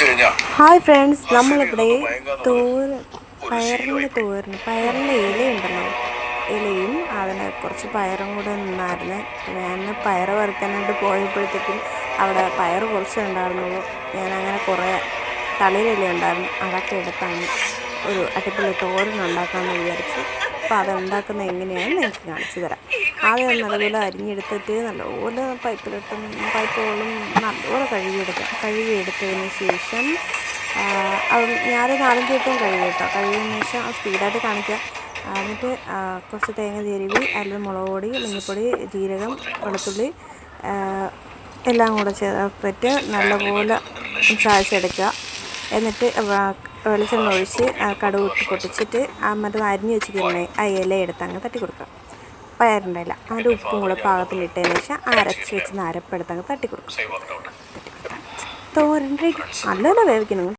Hi friends നമ്മളിവിടെ തോര് പയറിന്റെ തോരന് പയറിന്റെ ഇലയുണ്ടല്ലോ ഇലയും അതിന് കുറച്ച് പയറും കൂടെ നിന്നായിരുന്നു. ഞാൻ പയർ വറുക്കാനായിട്ട് പോയപ്പോഴത്തേക്കും അവിടെ പയർ കുറച്ച് ഉണ്ടായിരുന്നുള്ളൂ ഞാൻ അങ്ങനെ കുറേ തളിരില ഉണ്ടായിരുന്നു. അതൊക്കെ എടുത്താണ് ഒരു അടിപൊളി തോരൻ ഉണ്ടാക്കാമെന്ന് വിചാരിച്ചു. അപ്പോൾ അത് ഉണ്ടാക്കുന്നത് എങ്ങനെയാണെന്ന് എനിക്ക് കാണിച്ചു തരാം. ആദ്യം നല്ലപോലെ അരിഞ്ഞെടുത്തിട്ട് നല്ലപോലെ പൈപ്പിലിട്ടും പൈപ്പുകളും നല്ലപോലെ കഴുകിയെടുക്കാം കഴുകിയെടുത്തതിന് ശേഷം അത് ഞാൻ നാലഞ്ച് ദിവസം കഴുകി കേട്ടോ. കഴുകിയതിന് ശേഷം അത് സ്പീഡായിട്ട് കാണിക്കാം. എന്നിട്ട് കുറച്ച് തേങ്ങ തിരുവി അല്ലെങ്കിൽ മുളക് പൊടി മഞ്ഞൾപ്പൊടി ജീരകം വെളുത്തുള്ളി എല്ലാം കൂടെ ചേർത്തിട്ട് നല്ലപോലെ ചായച്ചെടുക്കുക. എന്നിട്ട് വെളിച്ചെണ്ണ ഒഴിച്ച് ഇട്ട് പൊട്ടിച്ചിട്ട് ആ മറ്റേ അരിഞ്ഞ് വെച്ചിട്ടുണ്ടെങ്കിൽ ആ ഇല എടുത്ത് അങ്ങ് തട്ടി കൊടുക്കുക പയറിന്റെ ഇല അതിന്റെ ഉപ്പും കൂടെ പാകത്തിലിട്ടതിന് ശേഷം അരച്ച് വെച്ച് അരപ്പെടുത്ത് അങ്ങ് തട്ടി കൊടുക്കുക സേവ് തോരൻ റെഡി വേവിക്കണം.